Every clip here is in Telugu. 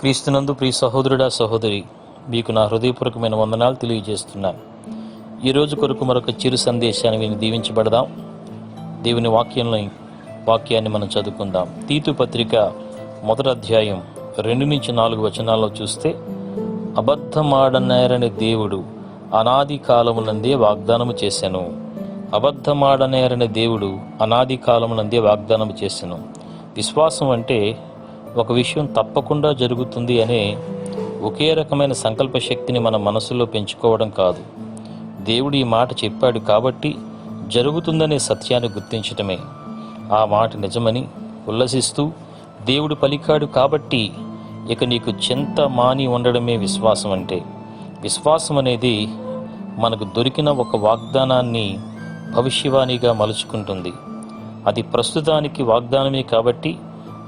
క్రీస్తునందు ప్రియ సహోదరుడా సహోదరి మీకు నా హృదయపూర్వకమైన వందనాలు తెలియజేస్తున్నాను. ఈరోజు కొరకు మరొక చిరు సందేశాన్ని విని దీవించబడదాం. దేవుని వాక్యంలో వాక్యాన్ని మనం చదువుకుందాం. తీతు పత్రిక మొదటి అధ్యాయం రెండు నుంచి నాలుగు వచనాల్లో చూస్తే అబద్ధమాడనేరని దేవుడు అనాది కాలమునందే వాగ్దానము చేశాను అబద్ధమాడనేరని దేవుడు అనాది కాలమునందే వాగ్దానము చేశాను విశ్వాసం అంటే ఒక విషయం తప్పకుండా జరుగుతుంది అనే ఒకే రకమైన సంకల్ప శక్తిని మన మనసులో పెంచుకోవడం కాదు. దేవుడు ఈ మాట చెప్పాడు కాబట్టి జరుగుతుందనే సత్యాన్ని గుర్తించటమే. ఆ మాట నిజమని ఉల్లసిస్తూ దేవుడు పలికాడు కాబట్టి ఇక నీకు చింత మాని ఉండడమే విశ్వాసం అంటే. విశ్వాసం అనేది మనకు దొరికిన ఒక వాగ్దానాన్ని భవిష్యవాణిగా మలుచుకుంటుంది. అది ప్రస్తుతానికి వాగ్దానమే కాబట్టి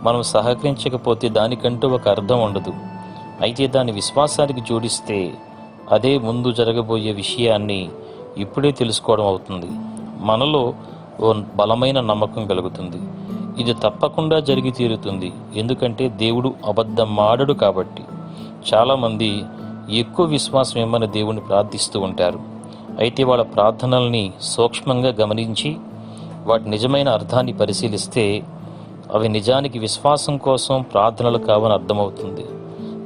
మనం సహకరించకపోతే దానికంటూ ఒక అర్థం ఉండదు. అయితే దాని విశ్వాసానికి జోడిస్తే అదే ముందు జరగబోయే విషయాన్ని ఇప్పుడే తెలుసుకోవడం అవుతుంది. మనలో ఓ బలమైన నమ్మకం కలుగుతుంది. ఇది తప్పకుండా జరిగి తీరుతుంది. ఎందుకంటే దేవుడు అబద్ధం మాడడు కాబట్టి. చాలామంది ఎక్కువ విశ్వాసం ఏమని దేవుని ప్రార్థిస్తూ ఉంటారు. అయితే వాళ్ళ ప్రార్థనల్ని సూక్ష్మంగా గమనించి వాటి నిజమైన అర్థాన్ని పరిశీలిస్తే అవి నిజానికి విశ్వాసం కోసం ప్రార్థనలు కావని అర్థమవుతుంది.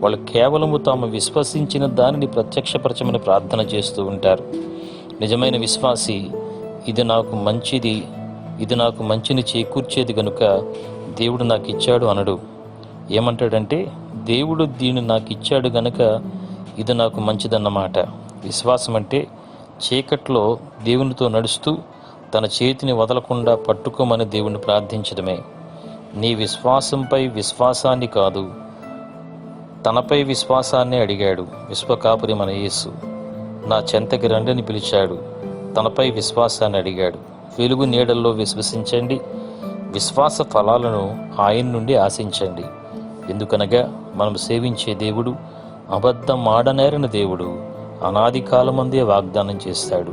వాళ్ళు కేవలము తాము విశ్వసించిన దానిని ప్రత్యక్షపరచమని ప్రార్థన చేస్తూ ఉంటారు. నిజమైన విశ్వాసి ఇది నాకు మంచిది ఇది నాకు మంచిని చేకూర్చేది కనుక దేవుడు నాకు ఇచ్చాడు అనడు. ఏమంటాడంటే దేవుడు దీన్ని నాకు ఇచ్చాడు గనుక ఇది నాకు మంచిదన్నమాట. విశ్వాసం అంటే చీకట్లో దేవునితో నడుస్తూ తన చేతిని వదలకుండా పట్టుకోమని దేవుణ్ణి ప్రార్థించడమే. నీ విశ్వాసంపై విశ్వాసాన్ని కాదు తనపై విశ్వాసాన్ని అడిగాడు విశ్వకాపురి మన యేసు. నా చెంతకి రండిని పిలిచాడు తనపై విశ్వాసాన్ని అడిగాడు. వెలుగు నీడల్లో విశ్వసించండి విశ్వాస ఫలాలను ఆయన నుండి ఆశించండి. ఎందుకనగా మనం సేవించే దేవుడు అబద్ధం ఆడనేరని దేవుడు అనాది కాలమందే వాగ్దానం చేస్తాడు.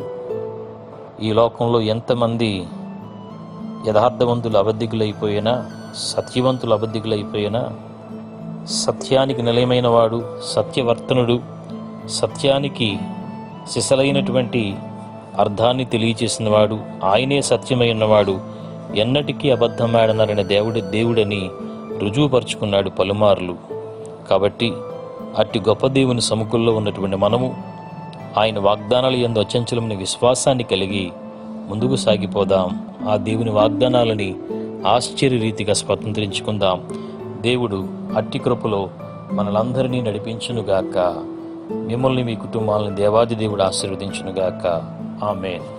ఈ లోకంలో ఎంతమంది యథార్థవంతులు అబద్ధికులైపోయినా సత్యవంతులు అబద్ధికులైపోయినా సత్యానికి నిలయమైన వాడు సత్యవర్తనుడు సత్యానికి సిసలైనటువంటి అర్థాన్ని తెలియచేసినవాడు ఆయనే సత్యమై ఉన్నవాడు ఎన్నటికీ అబద్ధమాడనరని దేవుడి దేవుడని రుజువుపరుచుకున్నాడు పలుమార్లు. కాబట్టి అట్టి గొప్ప దేవుని సముఖంలో ఉన్నటువంటి మనము ఆయన వాగ్దానాలు ఎందు అచంచలమైన విశ్వాసాన్ని కలిగి ముందుకు సాగిపోదాం. ఆ దేవుని వాగ్దానాలని ఆశ్చర్య రీతిగా స్వతంత్రించుకుందాం. దేవుడు అట్టి కృపలో మనలందరినీ నడిపించునుగాక. మిమ్మల్ని మీ కుటుంబాలను దేవాది దేవుడు ఆశీర్వదించునుగాక. ఆమెన్.